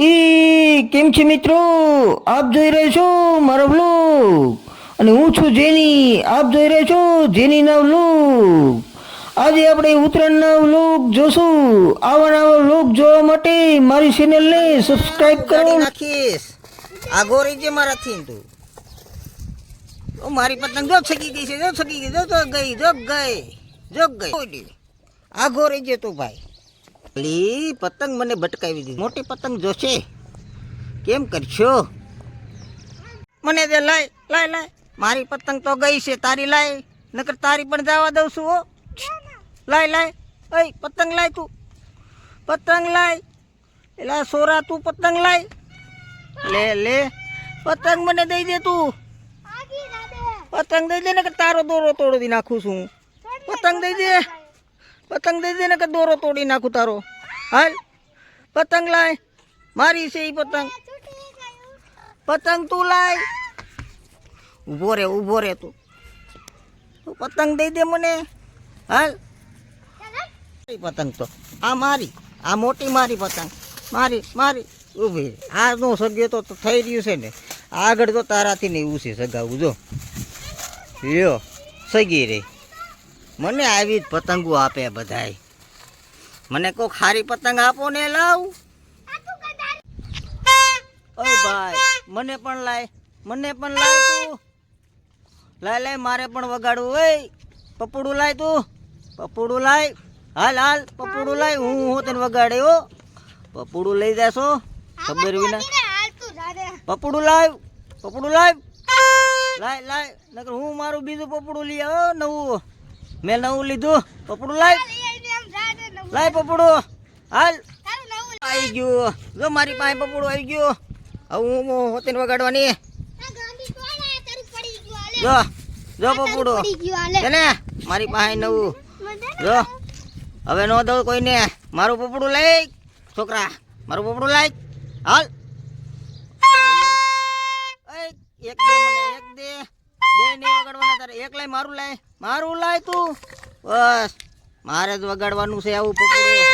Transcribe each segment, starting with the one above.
ઈ, કેમ છે મિત્રો? આપ જોઈ રહ્યા છો મારો વ્લોગ અને હું છું જેની, આપ જોઈ રહ્યા છો જેની નવ વ્લોગ આજે આપણે ઉત્તરાયણના વ્લોગ જોશું. આવા નવા વ્લોગ જોવા માટે મારી ચેનલને સબસ્ક્રાઇબ કરો. નાખીશ. આ ગોરી જે મારાથી તું. મારી પતંગ જો છકી ગઈ છે, જો છકી ગઈ, જો તો ગઈ, જો ગઈ જો ગઈ. આ રહી જે તું ભાઈ. પેલી પતંગ મને ભટકાવી દીધી. મોટી પતંગ જોશે. કેમ કરશો? મને દે લાય લાય લાય. મારી પતંગ તો ગઈ છે તારી લાય. નકર તારી પણ જવા દઉં છું હો. લાય લાય. ઓય પતંગ લાય તું. પતંગ લાય. એલા સોરા તું પતંગ લાય. લે લે. પતંગ મને દઈ દે તું. પતંગ દઈ દે ને તારો દોરો તોડી નાખું છું. પતંગ દઈ દે. પતંગ દઈ દે ને કે દોરો તોડી નાખું તારો. હાલ, પતંગ લાય. મારી છે એ પતંગ. પતંગ તું લાય. ઊભો રે ઊભો રે તું. તું પતંગ દઈ દે મને. હાલ. પતંગ તો. આ મારી, આ મોટી મારી પતંગ. મારી મારી. ઊભી રહે. આ નો સગ્યો તો થઈ રહ્યું છે ને. આગળ તો તારાથી નહીં ઉછી સગાવું, જો. લ્યો, સગી રે. મને આવી જ પતંગો આપે બધાય. મને કોક ખારી પતંગ આપો ને લાવ. ઓય ભાઈ, મને પણ લાય, મને પણ લાય તું. લાય લાય, મારે પણ વગાડવું, ઓય. પપડું લાય તું. પપડું લાય. હાલ હાલ, પપડું લાય, હું હું તને વગાડે, હો. પપડું લઈ જાશો, ખબર વિના. પપડું લાવ પપડું લાવ. લાય લાય, નકર હું મારું બીજું પપડું લઈ આવો નવું. મેં નવું લીધું. પપડું લાય. લાય પપડું. હાલ. આવી ગયું. જો મારી પાસે પપડું આવી ગયું. હવે હું હોતીને વગાડવાની. જો જો પપડું. ને? મારી પાસે નવું. જો. હવે નો દઉં કોઈને. મારું પપડું લઈ છોકરા મારું પપડું લઈ હાલ. એક દે મને એક દે. બે નહીં વગાડવાના તારે. એક લાય મારું લાય. મારું લાય તું. બસ. મારે જ વગાડવાનું છે આવું પપડું.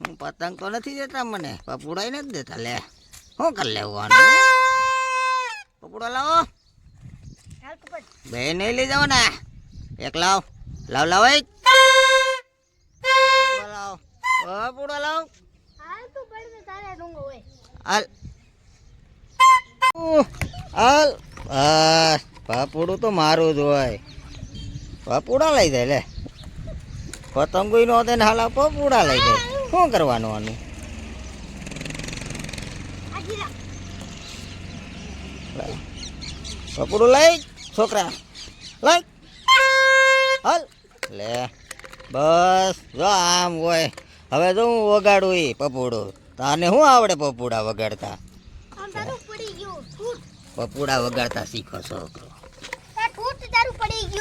હું પતંગ તો નથી દેતા મને. પપુડાઈ નથી દેતા. લે. શું કરી લેવું આનું પપુડો લાવો. બે નહીં લઈ જાવ ને એક લાવ. લાવ લાવ એક. લાવ. પપડો લાવ. હાલ. બસ. પાપુડું તો મારું જ હોય. પાપુડા લઈ જાય લે. પતંગુય નો ને હાલ પપુડા લઈ જાય. શું કરવાનું આનું? પપોડું લઈ છોકરા લઈ. હાલ. લે. બસ જો આમ હોય. હવે તો હું વગાડું એ પપોડું. તને શું આવડે પપોડા વગાડતા? પપોડા વગાડતા શીખો છોકરો.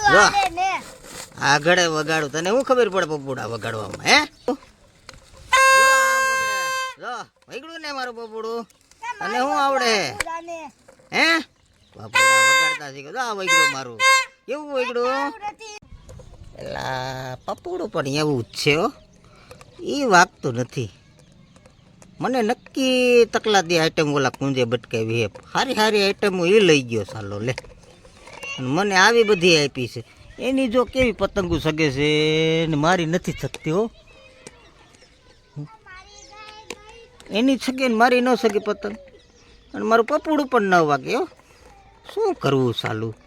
આગળ વગાડું. તને શું ખબર પડે પપુડા વગાડવામાં હે? વગડ્યું ને મારું પપુડું. તને શું આવડે? હે? પપુડા વગાડતા શીખો. જો આ વૈગડું મારું. કેવું વગડ્યું એલા પપુડું પણ એવું જ છે એ વાગતું નથી. મને નક્કી તકલાદી આઈટમ ઓલા કુંજે બટકાવી હે. સારી સારી આઈટમો એ લઈ ગયો સાલો લે. અને મને આવી બધી આપી છે. એની જો કેવી પતંગો સગે છે ને મારી નથી શકતી હો. એની સગે ને મારી ન સગે પતંગ. અને મારું પપુડું પણ ન વાગે હો. શું કરવું સાલું?